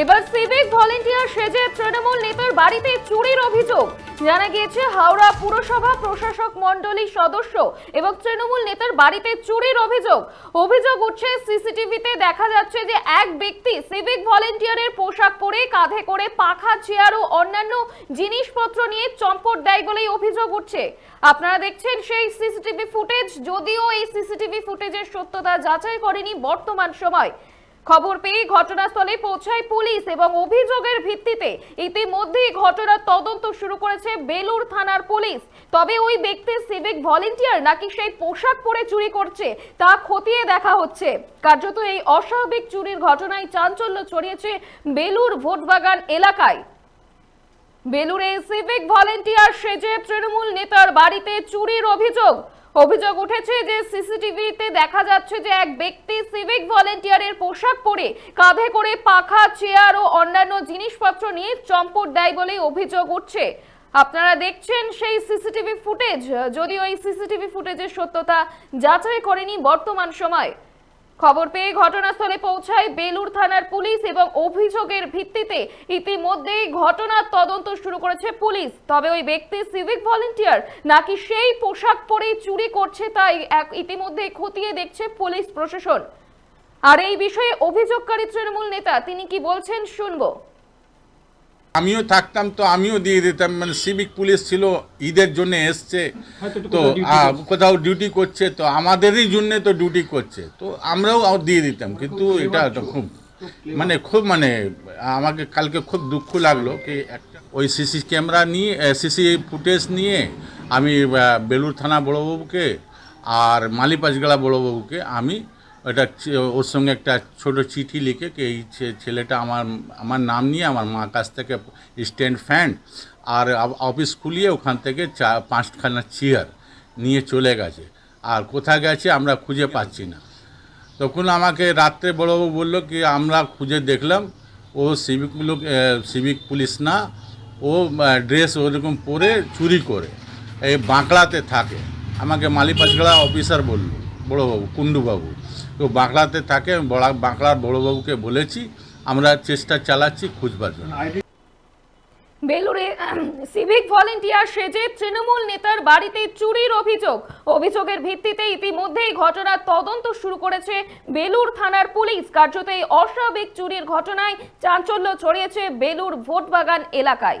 এবার civic volunteer সেজে তৃণমূল নেতার বাড়িতে চুরির অভিযোগ। জানা গিয়েছে, হাওড়া পুরসভা প্রশাসক মণ্ডলীর সদস্য এবং তৃণমূল নেতার বাড়িতে চুরির অভিযোগ। অভিযোগ উঠছে, সিসিটিভিতে দেখা যাচ্ছে যে এক ব্যক্তি সিভিক ভলেন্টিয়ারের পোশাক পরে কাঁধে করে পাখা, চেয়ার ও অন্যান্য জিনিসপত্র নিয়ে চম্পট দেয় বলেই অভিযোগ উঠছে। আপনারা দেখছেন সেই সিসিটিভি ফুটেজ। যদিও এই সিসিটিভি ফুটেজের সত্যতা যাচাই করেনি বর্তমান সময়। খবর পেয়ে ঘটনাস্থলে পৌঁছায় পুলিশ এবং অভিযোগের ভিত্তিতে ইতিমধ্যেই ঘটনার তদন্ত শুরু করেছে বেলুর থানার পুলিশ। তবে ওই ব্যক্তি সিভিক ভলেন্টিয়ার নাকি সেই পোশাক পরে চুরি করছে তা খতিয়ে দেখা হচ্ছে। কার্যত এই অস্বাভাবিক চুরির ঘটনায় চাঞ্চল্য ছড়িয়েছে বেলুর ভোটবাগান এলাকায়। বেলুরে সিভিক ভলেন্টিয়ার সেজে তৃণমূল নেতার বাড়িতে চুরির অভিযোগ। অভিযোগ উঠেছে যে সিসিটিভিতে দেখা যাচ্ছে যে এক ব্যক্তি সিভিক ভলেন্টিয়ারের পোশাক পরে কাঁধে করে পাখা, চেয়ার ও অন্যান্য জিনিসপত্র নিয়ে চম্পট দেয় বলেই অভিযোগ উঠছে। আপনারা দেখছেন সেই সিসিটিভি ফুটেজ। যদিও এই সিসিটিভি ফুটেজের সত্যতা যাচাই করেনি বর্তমান সময়। খবর পেয়ে ঘটনাস্থলে পৌঁছায় বেলুর থানার পুলিশ এবং অভিযোগের ভিত্তিতে ইতিমধ্যেই ঘটনার তদন্ত শুরু করেছে পুলিশ। তবে ওই ব্যক্তি সিভিক ভলেন্টিয়ার নাকি সেই পোশাক পরেই চুরি করছে তাই ইতিমধ্যে খতিয়ে দেখছে পুলিশ প্রশাসন। আর এই বিষয়ে অভিযোগকারী তৃণমূল নেতা, তিনি কি বলছেন শুনব। আমিও থাকতাম তো আমিও দিয়ে দিতাম। মানে সিভিক পুলিশ ছিল ঈদের জন্য এসছে। তো কোথাও ডিউটি করছে। তো আমাদেরই জন্যে তো ডিউটি করছে। তো আমরাও দিয়ে দিতাম কিন্তু এটা তো খুব মানে খুব মানে আমাকে কালকে খুব দুঃখ লাগল কি ওই সিসি ক্যামেরা নিয়ে সিসি ফুটেজ নিয়ে আমি বেলুর থানা বড়বাবুকে আর মালিপাঁচগড়া বড়বাবুকে আমি ওটা ওর সঙ্গে একটা ছোট চিঠি লিখে কি এই ছেলেটা আমার আমার নাম নিয়ে আমার মা কাছ থেকে স্ট্যান্ড ফ্যান আর অফিস খুলিয়ে ওখান থেকে চা, পাঁচখানা চেয়ার নিয়ে চলে গেছে। আর কোথায় গেছে আমরা খুঁজে পাচ্ছি না। তখন আমাকে রাত্রে বড়বাবু বলল কি, আমরা খুঁজে দেখলাম, ও সিভিক লোক সিভিক পুলিশ না, ও ড্রেস ওরকম পরে চুরি করে এই বাঁকড়াতে থাকে। আমাকে মালিপাচগড়া অফিসার বলল। বড়োবাবু, কুণ্ডুবাবু। তো বাঁকড়াতে থাকে বাঁকড়ার বড়োবাবুকে বলেছি, আমরা চেষ্টা চালাচ্ছি খুঁজবার জন্য। বেলুরে সিভিক ভলেন্টিয়ার সেজে তৃণমূল নেতার বাড়িতে চুরির অভিযোগ। অভিযোগের ভিত্তিতে ইতিমধ্যেই ঘটনার তদন্ত শুরু করেছে বেলুর থানার পুলিশ। কার্যত এই অস্বাভাবিক চুরির ঘটনায় চাঞ্চল্য ছড়িয়েছে বেলুর ভোটবাগান এলাকায়।